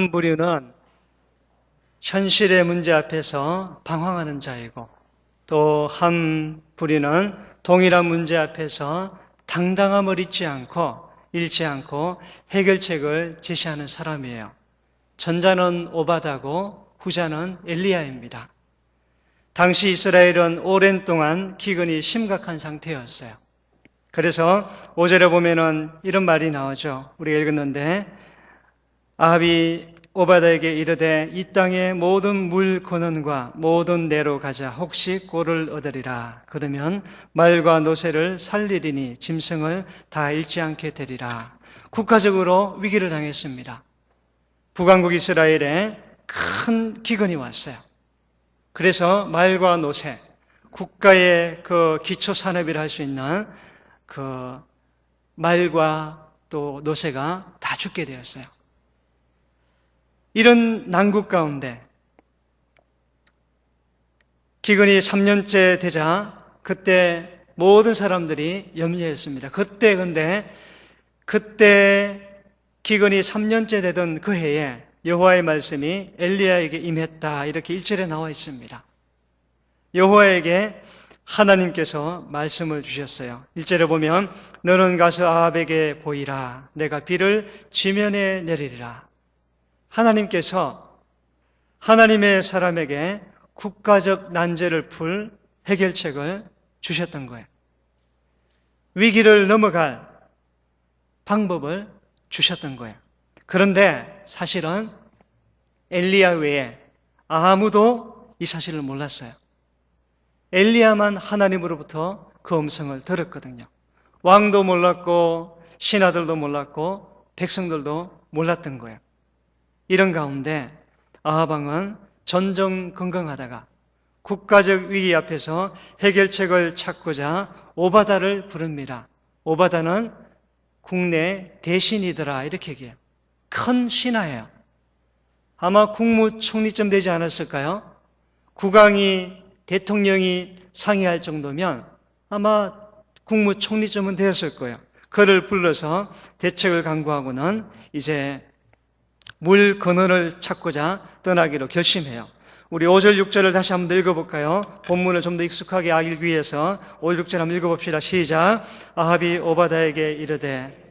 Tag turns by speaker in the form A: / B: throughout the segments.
A: 한 부류는 현실의 문제 앞에서 방황하는 자이고 또 한 부류는 동일한 문제 앞에서 당당함을 잊지 않고 잃지 않고 해결책을 제시하는 사람이에요. 전자는 오바다고 후자는 엘리야입니다. 당시 이스라엘은 오랜 동안 기근이 심각한 상태였어요. 그래서 5절에 보면은 이런 말이 나오죠. 우리가 읽었는데 아합이 오바다에게 이르되 이 땅의 모든 물 근원과 모든 내로 가자. 혹시 꼴을 얻으리라. 그러면 말과 노새를 살리리니 짐승을 다 잃지 않게 되리라. 국가적으로 위기를 당했습니다. 북왕국 이스라엘에 큰 기근이 왔어요. 그래서 말과 노새 국가의 그 기초 산업이라 할 수 있는 그 말과 또 노새가 다 죽게 되었어요 이런 난국 가운데 기근이 3년째 되자 그때 모든 사람들이 염려했습니다. 그때 근데 그때 기근이 3년째 되던 그 해에 여호와의 말씀이 엘리야에게 임했다 이렇게 1절에 나와 있습니다. 여호와에게 하나님께서 말씀을 주셨어요. 1절에 보면 너는 가서 아합에게 보이라 내가 비를 지면에 내리리라. 하나님께서 하나님의 사람에게 국가적 난제를 풀 해결책을 주셨던 거예요. 위기를 넘어갈 방법을 주셨던 거예요. 그런데 사실은 엘리야 외에 아무도 이 사실을 몰랐어요. 엘리야만 하나님으로부터 그 음성을 들었거든요. 왕도 몰랐고 신하들도 몰랐고 백성들도 몰랐던 거예요. 이런 가운데 아하방은 전정 건강하다가 국가적 위기 앞에서 해결책을 찾고자 오바다를 부릅니다. 오바다는 국내 대신이더라 이렇게 얘기해요. 큰 신하예요. 아마 국무총리쯤 되지 않았을까요? 국왕이 대통령이 상의할 정도면 아마 국무총리쯤은 되었을 거예요. 그를 불러서 대책을 강구하고는 이제 물 근원을 찾고자 떠나기로 결심해요. 우리 5절, 6절을 다시 한번 읽어볼까요? 본문을 좀 더 익숙하게 알기 위해서 5, 6절 한번 읽어봅시다. 시작. 아합이 오바다에게 이르되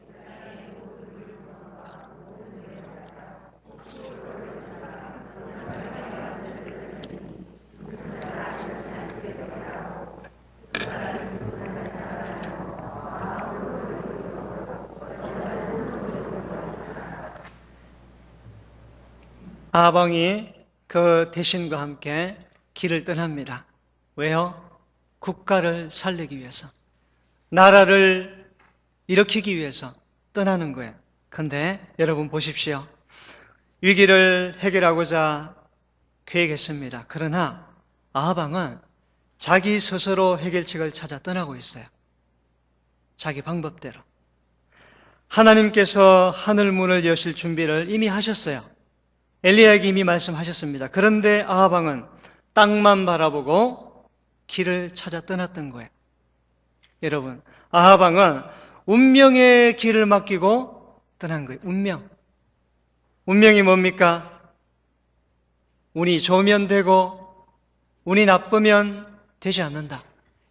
A: 아방이 그 대신과 함께 길을 떠납니다. 왜요? 국가를 살리기 위해서. 나라를 일으키기 위해서 떠나는 거예요. 근데 여러분 보십시오. 위기를 해결하고자 계획했습니다. 그러나 아하방은 자기 스스로 해결책을 찾아 떠나고 있어요. 자기 방법대로. 하나님께서 하늘 문을 여실 준비를 이미 하셨어요. 엘리야에게 이미 말씀하셨습니다. 그런데 아하방은 땅만 바라보고 길을 찾아 떠났던 거예요. 여러분, 아하방은 운명의 길을 맡기고 떠난 거예요. 운명. 운명이 뭡니까? 운이 좋으면 되고 운이 나쁘면 되지 않는다.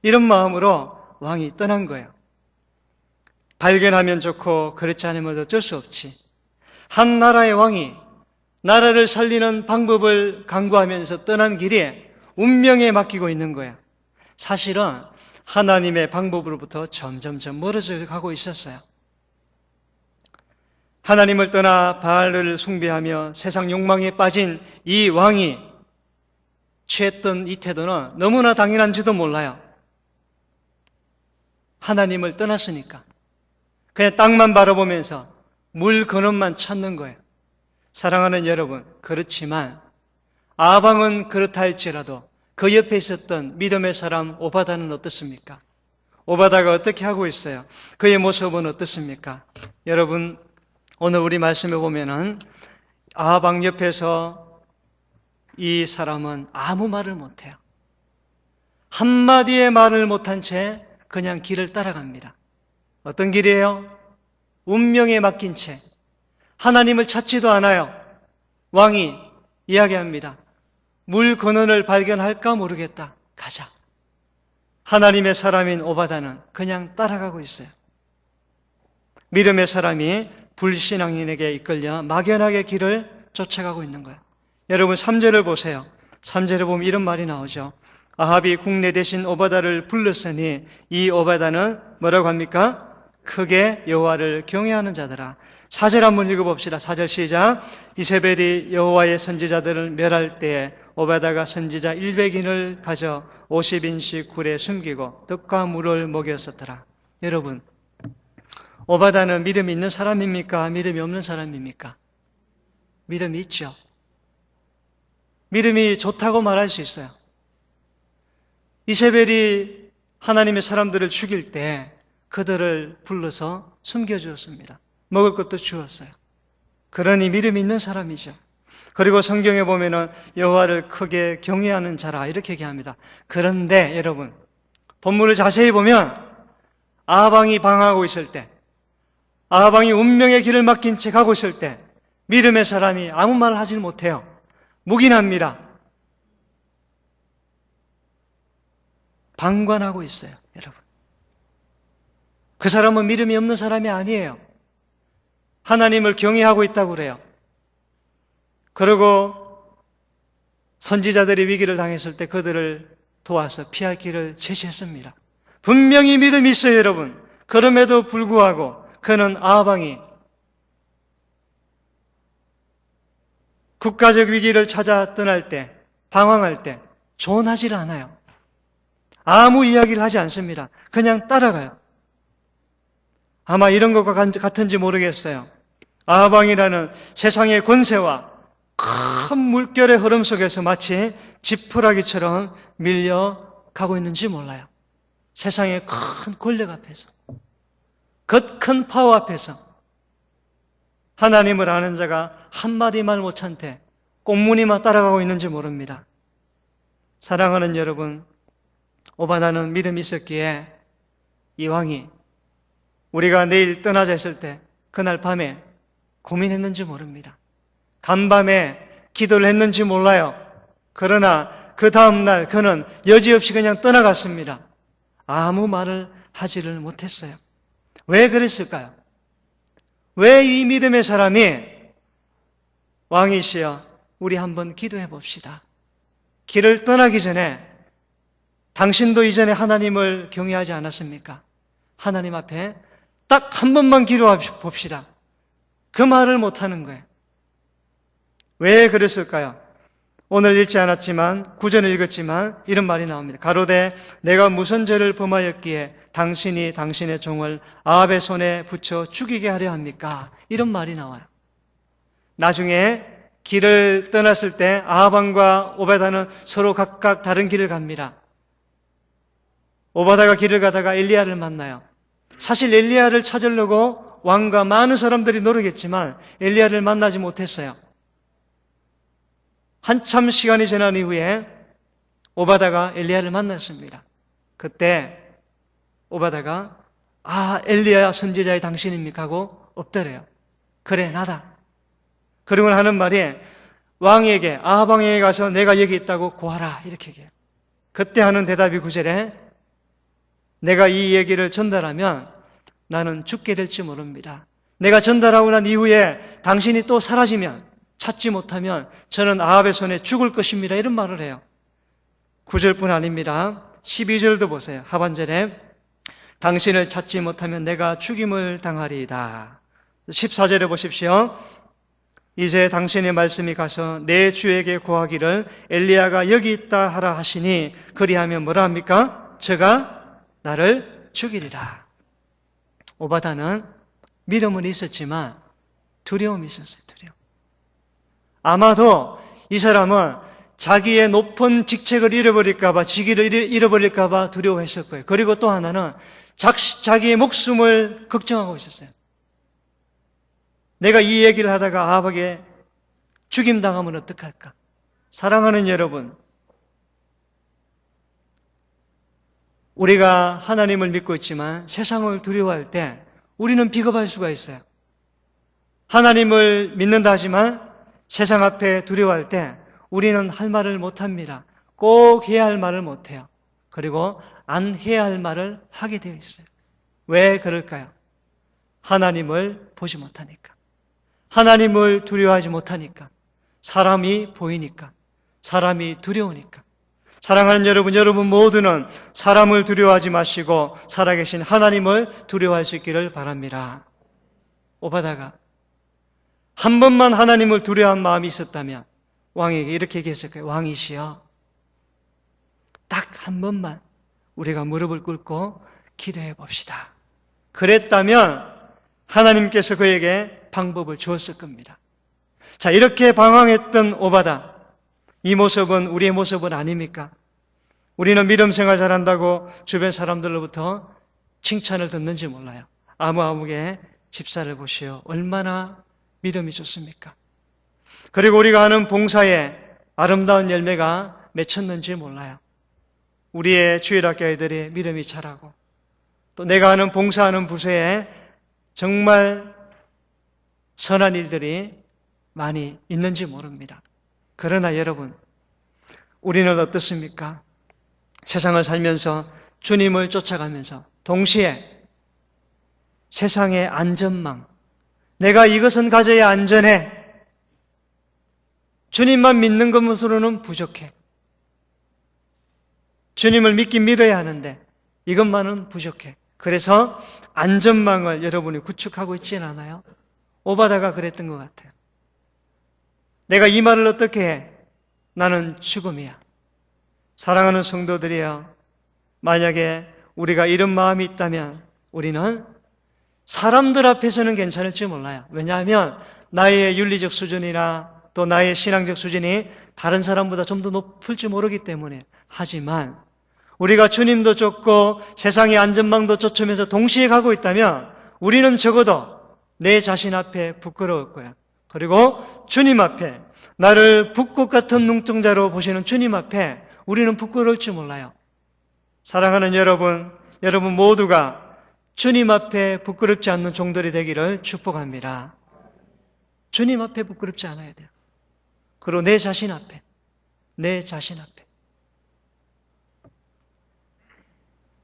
A: 이런 마음으로 왕이 떠난 거예요. 발견하면 좋고 그렇지 않으면 어쩔 수 없지. 한 나라의 왕이 나라를 살리는 방법을 강구하면서 떠난 길이 운명에 맡기고 있는 거야. 사실은 하나님의 방법으로부터 점점점 멀어져 가고 있었어요. 하나님을 떠나 바알을 숭배하며 세상 욕망에 빠진 이 왕이 취했던 이 태도는 너무나 당연한지도 몰라요. 하나님을 떠났으니까. 그냥 땅만 바라보면서 물 근원만 찾는 거예요. 사랑하는 여러분, 그렇지만 아방은 그렇다 할지라도 그 옆에 있었던 믿음의 사람 오바다는 어떻습니까? 오바다가 어떻게 하고 있어요? 그의 모습은 어떻습니까? 여러분, 오늘 우리 말씀에 보면은 아방 옆에서 이 사람은 아무 말을 못해요. 한마디의 말을 못한 채 그냥 길을 따라갑니다. 어떤 길이에요? 운명에 맡긴 채 하나님을 찾지도 않아요. 왕이 이야기합니다. 물 근원을 발견할까 모르겠다. 가자. 하나님의 사람인 오바다는 그냥 따라가고 있어요. 믿음의 사람이 불신앙인에게 이끌려 막연하게 길을 쫓아가고 있는 거예요. 여러분 3절을 보세요. 3절에 보면 이런 말이 나오죠. 아합이 국내 대신 오바다를 불렀으니 이 오바다는 뭐라고 합니까? 크게 여호와를 경외하는 자들아. 4절 한번 읽어봅시다. 4절 시작. 이세벨이 여호와의 선지자들을 멸할 때에 오바다가 선지자 100인을 가져 50인씩 굴에 숨기고 떡과 물을 먹였었더라. 여러분, 오바다는 믿음이 있는 사람입니까? 믿음이 없는 사람입니까? 믿음이 있죠. 믿음이 좋다고 말할 수 있어요. 이세벨이 하나님의 사람들을 죽일 때 그들을 불러서 숨겨주었습니다. 먹을 것도 주었어요. 그러니 믿음이 있는 사람이죠. 그리고 성경에 보면은 여호와를 크게 경외하는 자라 이렇게 얘기합니다. 그런데 여러분 본문을 자세히 보면 아방이 방황하고 있을 때 아방이 운명의 길을 맡긴 채 가고 있을 때 믿음의 사람이 아무 말을 하지 못해요. 묵인합니다. 방관하고 있어요, 여러분. 그 사람은 믿음이 없는 사람이 아니에요. 하나님을 경외하고 있다고 그래요. 그리고 선지자들이 위기를 당했을 때 그들을 도와서 피할 길을 제시했습니다. 분명히 믿음이 있어요, 여러분. 그럼에도 불구하고 그는 아방이 국가적 위기를 찾아 떠날 때, 방황할 때, 조언하지를 않아요. 아무 이야기를 하지 않습니다. 그냥 따라가요. 아마 이런 것과 같은지 모르겠어요. 아방이라는 세상의 권세와 큰 물결의 흐름 속에서 마치 지푸라기처럼 밀려가고 있는지 몰라요. 세상의 큰 권력 앞에서, 그 큰 파워 앞에서 하나님을 아는 자가 한마디 말 못한테 꽁무니만 따라가고 있는지 모릅니다. 사랑하는 여러분, 오바나는 믿음이 있었기에 이 왕이 우리가 내일 떠나자 했을 때 그날 밤에 고민했는지 모릅니다. 간밤에 기도를 했는지 몰라요. 그러나 그 다음날 그는 여지없이 그냥 떠나갔습니다. 아무 말을 하지를 못했어요. 왜 그랬을까요? 왜 이 믿음의 사람이 왕이시여 우리 한번 기도해 봅시다. 길을 떠나기 전에 당신도 이전에 하나님을 경외하지 않았습니까? 하나님 앞에 딱 한 번만 기도해 봅시다. 그 말을 못하는 거예요. 왜 그랬을까요? 오늘 읽지 않았지만 구전을 읽었지만 이런 말이 나옵니다. 가로되 내가 무슨 죄를 범하였기에 당신이 당신의 종을 아합의 손에 붙여 죽이게 하려 합니까? 이런 말이 나와요. 나중에 길을 떠났을 때 아합왕과 오베다는 서로 각각 다른 길을 갑니다. 오바다가 길을 가다가 엘리야를 만나요. 사실 엘리야를 찾으려고 왕과 많은 사람들이 노력했지만 엘리야를 만나지 못했어요. 한참 시간이 지난 이후에 오바다가 엘리야를 만났습니다. 그때 오바다가 아 엘리야 선지자의 당신입니까 하고 엎드려요. 그래 나다. 그리고 하는 말이 왕에게 아방에게 가서 내가 여기 있다고 구하라 이렇게 얘기해요. 그때 하는 대답이 구절에 내가 이 얘기를 전달하면 나는 죽게 될지 모릅니다. 내가 전달하고 난 이후에 당신이 또 사라지면 찾지 못하면 저는 아합의 손에 죽을 것입니다. 이런 말을 해요. 9절뿐 아닙니다. 12절도 보세요. 하반절에 당신을 찾지 못하면 내가 죽임을 당하리이다. 14절에 보십시오. 이제 당신의 말씀이 가서 내 주에게 구하기를 엘리야가 여기 있다 하라 하시니 그리하면 뭐라 합니까? 저가 나를 죽이리라. 오바다는 믿음은 있었지만 두려움이 있었어요. 두려움. 아마도 이 사람은 자기의 높은 직책을 잃어버릴까봐, 직위를 잃어버릴까봐 두려워했을 거예요. 그리고 또 하나는 자기의 목숨을 걱정하고 있었어요. 내가 이 얘기를 하다가 아합에게 죽임당하면 어떡할까? 사랑하는 여러분, 우리가 하나님을 믿고 있지만 세상을 두려워할 때 우리는 비겁할 수가 있어요. 하나님을 믿는다 하지만 세상 앞에 두려워할 때 우리는 할 말을 못합니다. 꼭 해야 할 말을 못해요. 그리고 안 해야 할 말을 하게 되어 있어요. 왜 그럴까요? 하나님을 보지 못하니까. 하나님을 두려워하지 못하니까. 사람이 보이니까. 사람이 두려우니까. 사랑하는 여러분, 여러분 모두는 사람을 두려워하지 마시고 살아계신 하나님을 두려워할 수 있기를 바랍니다. 오바다가 한 번만 하나님을 두려워한 마음이 있었다면 왕에게 이렇게 얘기했을 거예요. 왕이시여. 딱 한 번만 우리가 무릎을 꿇고 기도해 봅시다. 그랬다면 하나님께서 그에게 방법을 주었을 겁니다. 자, 이렇게 방황했던 오바다. 이 모습은 우리의 모습은 아닙니까? 우리는 믿음 생활 잘한다고 주변 사람들로부터 칭찬을 듣는지 몰라요. 아무아무개 집사를 보시오. 얼마나 믿음이 좋습니까? 그리고 우리가 하는 봉사에 아름다운 열매가 맺혔는지 몰라요. 우리의 주일학교 애들이 믿음이 자라고 또 내가 하는 봉사하는 부서에 정말 선한 일들이 많이 있는지 모릅니다. 그러나 여러분, 우리는 어떻습니까? 세상을 살면서 주님을 쫓아가면서 동시에 세상의 안전망, 내가 이것은 가져야 안전해. 주님만 믿는 것으로는 부족해. 주님을 믿긴 믿어야 하는데 이것만은 부족해. 그래서 안전망을 여러분이 구축하고 있지는 않아요? 오바다가 그랬던 것 같아요. 내가 이 말을 어떻게 해? 나는 죽음이야. 사랑하는 성도들이여, 만약에 우리가 이런 마음이 있다면 우리는 사람들 앞에서는 괜찮을지 몰라요. 왜냐하면 나의 윤리적 수준이나 또 나의 신앙적 수준이 다른 사람보다 좀 더 높을지 모르기 때문에. 하지만 우리가 주님도 쫓고 세상의 안전망도 쫓으면서 동시에 가고 있다면 우리는 적어도 내 자신 앞에 부끄러울 거야. 그리고 주님 앞에 나를 북극 같은 눈동자로 보시는 주님 앞에 우리는 부끄러울지 몰라요. 사랑하는 여러분, 여러분 모두가 주님 앞에 부끄럽지 않는 종들이 되기를 축복합니다. 주님 앞에 부끄럽지 않아야 돼요. 그리고 내 자신 앞에, 내 자신 앞에.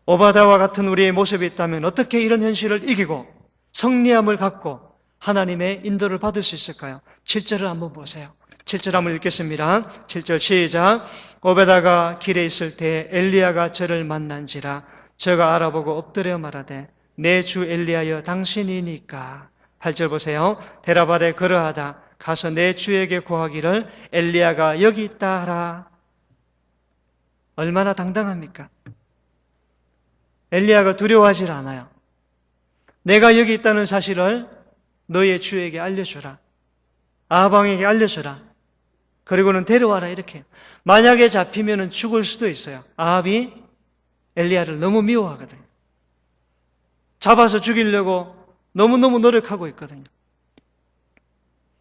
A: 오바다와 같은 우리의 모습이 있다면 어떻게 이런 현실을 이기고 성리함을 갖고 하나님의 인도를 받을 수 있을까요? 7절을 한번 보세요. 7절 한번 읽겠습니다. 7절 시작. 오베다가 길에 있을 때 엘리야가 저를 만난지라 저가 알아보고 엎드려 말하되 내 주 엘리야여 당신이니까 8절 보세요. 대라바에 그러하다 가서 내 주에게 구하기를 엘리야가 여기 있다 하라. 얼마나 당당합니까? 엘리야가 두려워하지 않아요. 내가 여기 있다는 사실을 너의 주에게 알려주라. 아방에게 알려주라. 그리고는 데려와라 이렇게. 만약에 잡히면 죽을 수도 있어요. 아합이 엘리야를 너무 미워하거든요. 잡아서 죽이려고 너무너무 노력하고 있거든요.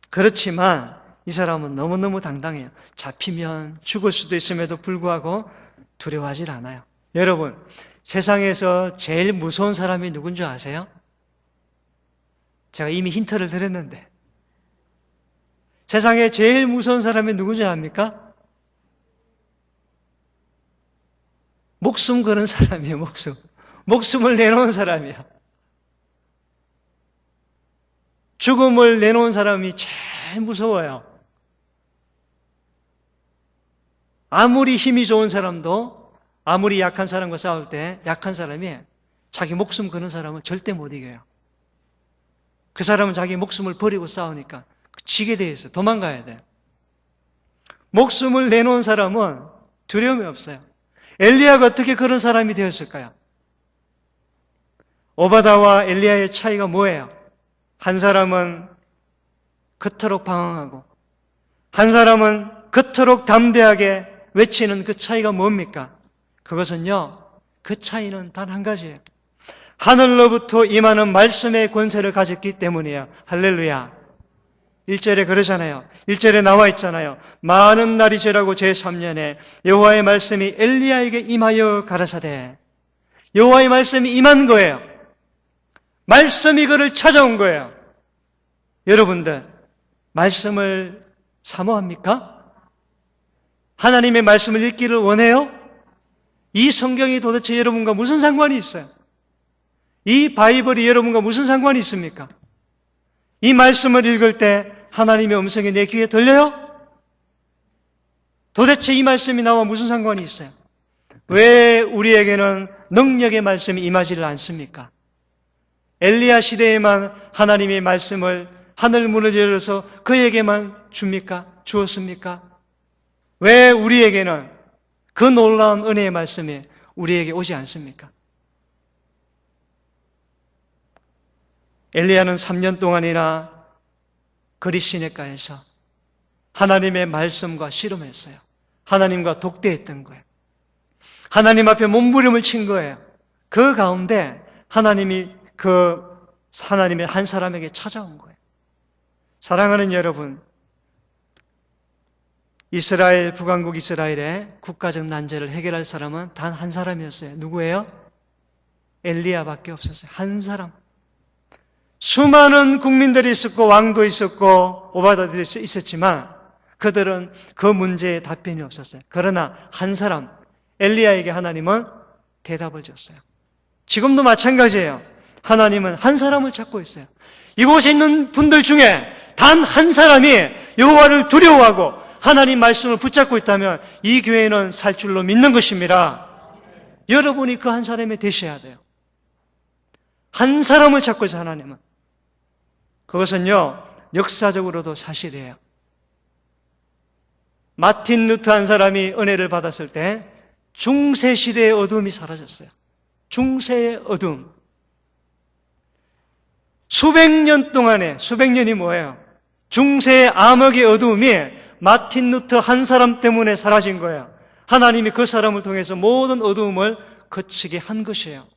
A: 그렇지만 이 사람은 너무너무 당당해요. 잡히면 죽을 수도 있음에도 불구하고 두려워하지 않아요. 여러분, 세상에서 제일 무서운 사람이 누군 줄 아세요? 제가 이미 힌트를 드렸는데. 세상에 제일 무서운 사람이 누군지 압니까? 목숨 거는 사람이에요, 목숨. 목숨을 내놓은 사람이야. 죽음을 내놓은 사람이 제일 무서워요. 아무리 힘이 좋은 사람도 아무리 약한 사람과 싸울 때 약한 사람이 자기 목숨 거는 사람은 절대 못 이겨요. 그 사람은 자기 목숨을 버리고 싸우니까 지게 돼 있어. 도망가야 돼. 목숨을 내놓은 사람은 두려움이 없어요. 엘리야가 어떻게 그런 사람이 되었을까요? 오바다와 엘리야의 차이가 뭐예요? 한 사람은 그토록 방황하고 한 사람은 그토록 담대하게 외치는 그 차이가 뭡니까? 그것은요, 그 차이는 단 한 가지예요. 하늘로부터 임하는 말씀의 권세를 가졌기 때문이에요. 할렐루야. 1절에 그러잖아요. 1절에 나와 있잖아요. 많은 날이 지라고 제3년에 여호와의 말씀이 엘리야에게 임하여 가라사대. 여호와의 말씀이 임한 거예요. 말씀이 그를 찾아온 거예요. 여러분들, 말씀을 사모합니까? 하나님의 말씀을 읽기를 원해요? 이 성경이 도대체 여러분과 무슨 상관이 있어요? 이 바이블이 여러분과 무슨 상관이 있습니까? 이 말씀을 읽을 때 하나님의 음성이 내 귀에 들려요? 도대체 이 말씀이 나와 무슨 상관이 있어요? 왜 우리에게는 능력의 말씀이 임하지를 않습니까? 엘리야 시대에만 하나님의 말씀을 하늘 문을 열어서 그에게만 줍니까? 주었습니까? 왜 우리에게는 그 놀라운 은혜의 말씀이 우리에게 오지 않습니까? 엘리야는 3년 동안이나 그리시네가에서 하나님의 말씀과 씨름했어요. 하나님과 독대했던 거예요. 하나님 앞에 몸부림을 친 거예요. 그 가운데 하나님이 그 하나님의 한 사람에게 찾아온 거예요. 사랑하는 여러분, 이스라엘, 북왕국 이스라엘의 국가적 난제를 해결할 사람은 단 한 사람이었어요. 누구예요? 엘리야밖에 없었어요. 한 사람. 수많은 국민들이 있었고 왕도 있었고 오바다들이 있었지만 그들은 그 문제에 답변이 없었어요. 그러나 한 사람 엘리야에게 하나님은 대답을 줬어요. 지금도 마찬가지예요. 하나님은 한 사람을 찾고 있어요. 이곳에 있는 분들 중에 단 한 사람이 여호와를 두려워하고 하나님 말씀을 붙잡고 있다면 이 교회는 살 줄로 믿는 것입니다. 여러분이 그 한 사람이 되셔야 돼요. 한 사람을 찾고 있어 하나님은. 그것은요, 역사적으로도 사실이에요. 마틴 루트 한 사람이 은혜를 받았을 때 중세 시대의 어둠이 사라졌어요. 중세의 어둠. 수백 년 동안에 수백 년이 뭐예요? 중세의 암흑의 어둠이 마틴 루트 한 사람 때문에 사라진 거예요. 하나님이 그 사람을 통해서 모든 어둠을 거치게 한 것이에요.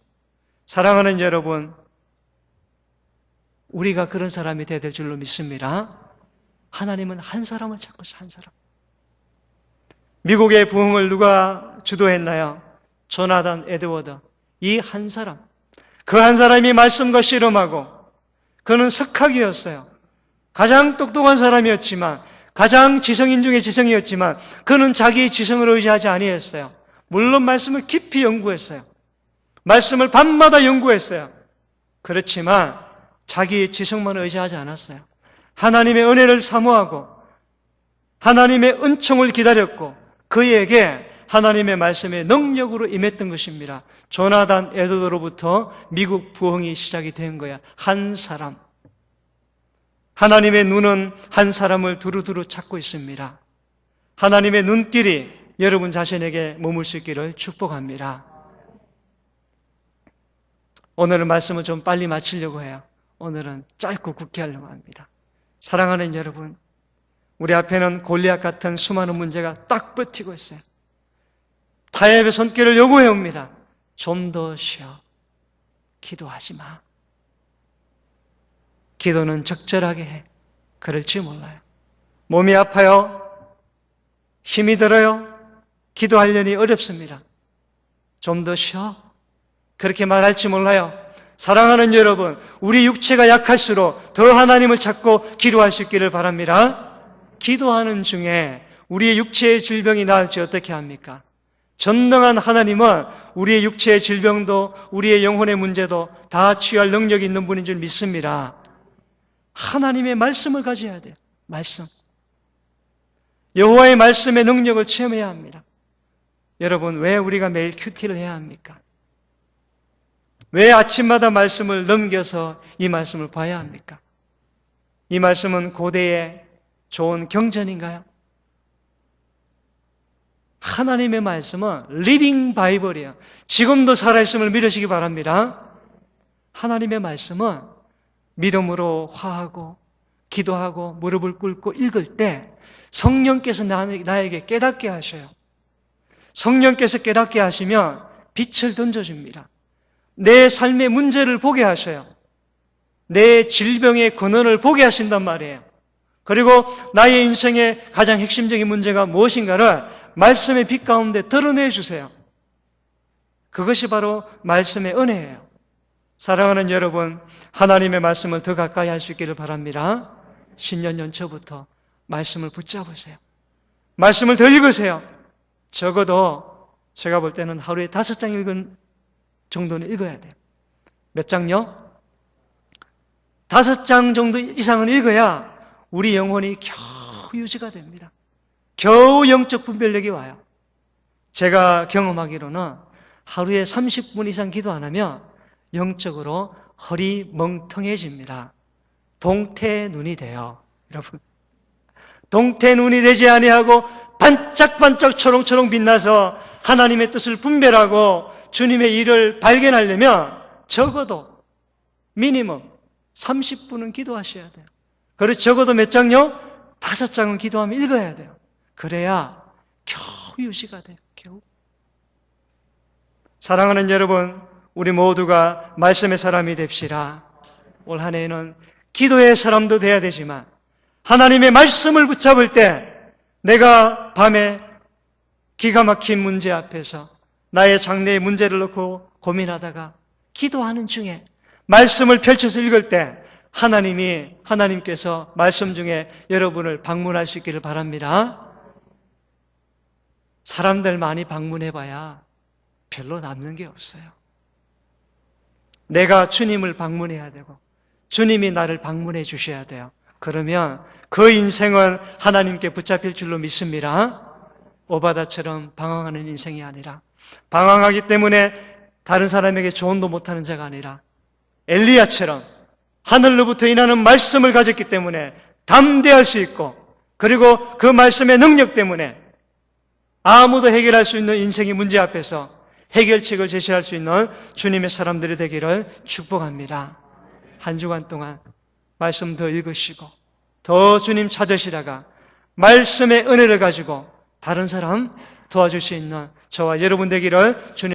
A: 사랑하는 여러분, 우리가 그런 사람이 되야 될 줄로 믿습니다. 하나님은 한 사람을 찾고 있어요, 한 사람. 미국의 부흥을 누가 주도했나요? 조나단 에드워드. 이 한 사람. 그 한 사람이 말씀과 씨름하고 그는 석학이었어요. 가장 똑똑한 사람이었지만 가장 지성인 중에 지성이었지만 그는 자기의 지성을 의지하지 아니했어요. 물론 말씀을 깊이 연구했어요. 말씀을 밤마다 연구했어요. 그렇지만 자기의 지성만 의지하지 않았어요. 하나님의 은혜를 사모하고 하나님의 은총을 기다렸고 그에게 하나님의 말씀의 능력으로 임했던 것입니다. 조나단 에드로부터 미국 부흥이 시작이 된 거야. 한 사람. 하나님의 눈은 한 사람을 두루두루 찾고 있습니다. 하나님의 눈길이 여러분 자신에게 머물 수 있기를 축복합니다. 오늘은 말씀을 좀 빨리 마치려고 해요. 오늘은 짧고 굳게 하려고 합니다. 사랑하는 여러분, 우리 앞에는 골리앗 같은 수많은 문제가 딱 버티고 있어요. 타협의 손길을 요구해 옵니다. 좀 더 쉬어. 기도하지 마. 기도는 적절하게 해. 그럴지 몰라요. 몸이 아파요. 힘이 들어요. 기도하려니 어렵습니다. 좀 더 쉬어. 그렇게 말할지 몰라요. 사랑하는 여러분, 우리 육체가 약할수록 더 하나님을 찾고 있기를 바랍니다. 기도하는 중에 우리의 육체의 질병이 나을지 어떻게 합니까? 전능한 하나님은 우리의 육체의 질병도 우리의 영혼의 문제도 다 취할 능력이 있는 분인 줄 믿습니다. 하나님의 말씀을 가져야 돼요. 말씀. 여호와의 말씀의 능력을 체험해야 합니다. 여러분, 왜 우리가 매일 큐티를 해야 합니까? 왜 아침마다 말씀을 넘겨서 이 말씀을 봐야 합니까? 이 말씀은 고대의 좋은 경전인가요? 하나님의 말씀은 리빙 바이블이에요. 지금도 살아있음을 믿으시기 바랍니다. 하나님의 말씀은 믿음으로 화하고 기도하고 무릎을 꿇고 읽을 때 성령께서 나에게 깨닫게 하셔요. 성령께서 깨닫게 하시면 빛을 던져줍니다. 내 삶의 문제를 보게 하셔요. 내 질병의 근원을 보게 하신단 말이에요. 그리고 나의 인생의 가장 핵심적인 문제가 무엇인가를 말씀의 빛 가운데 드러내 주세요. 그것이 바로 말씀의 은혜예요. 사랑하는 여러분, 하나님의 말씀을 더 가까이 할 수 있기를 바랍니다. 신년 연초부터 말씀을 붙잡으세요. 말씀을 더 읽으세요. 적어도 제가 볼 때는 하루에 다섯 장 읽은 정도는 읽어야 돼요. 몇 장요? 다섯 장 정도 이상은 읽어야 우리 영혼이 겨우 유지가 됩니다. 겨우 영적 분별력이 와요. 제가 경험하기로는 하루에 30분 이상 기도 안 하면 영적으로 허리 멍텅해집니다. 동태 눈이 돼요. 여러분. 동태 눈이 되지 아니하고 반짝반짝 초롱초롱 빛나서 하나님의 뜻을 분별하고 주님의 일을 발견하려면 적어도 미니멈 30분은 기도하셔야 돼요. 그래서 적어도 몇 장요? 다섯 장은 기도하면 읽어야 돼요. 그래야 겨우 유지가 돼요. 겨우. 사랑하는 여러분, 우리 모두가 말씀의 사람이 됩시다. 올한 해에는 기도의 사람도 돼야 되지만 하나님의 말씀을 붙잡을 때 내가 밤에 기가 막힌 문제 앞에서 나의 장래의 문제를 놓고 고민하다가 기도하는 중에 말씀을 펼쳐서 읽을 때 하나님이 하나님께서 말씀 중에 여러분을 방문할 수 있기를 바랍니다. 사람들 많이 방문해 봐야 별로 남는 게 없어요. 내가 주님을 방문해야 되고 주님이 나를 방문해 주셔야 돼요. 그러면 그 인생은 하나님께 붙잡힐 줄로 믿습니다. 오바다처럼 방황하는 인생이 아니라 방황하기 때문에 다른 사람에게 조언도 못하는 자가 아니라 엘리야처럼 하늘로부터 인하는 말씀을 가졌기 때문에 담대할 수 있고 그리고 그 말씀의 능력 때문에 아무도 해결할 수 있는 인생의 문제 앞에서 해결책을 제시할 수 있는 주님의 사람들이 되기를 축복합니다. 한 주간 동안 말씀 더 읽으시고 더 주님 찾으시다가 말씀의 은혜를 가지고 다른 사람 있는 저와 여러분 되기를 주님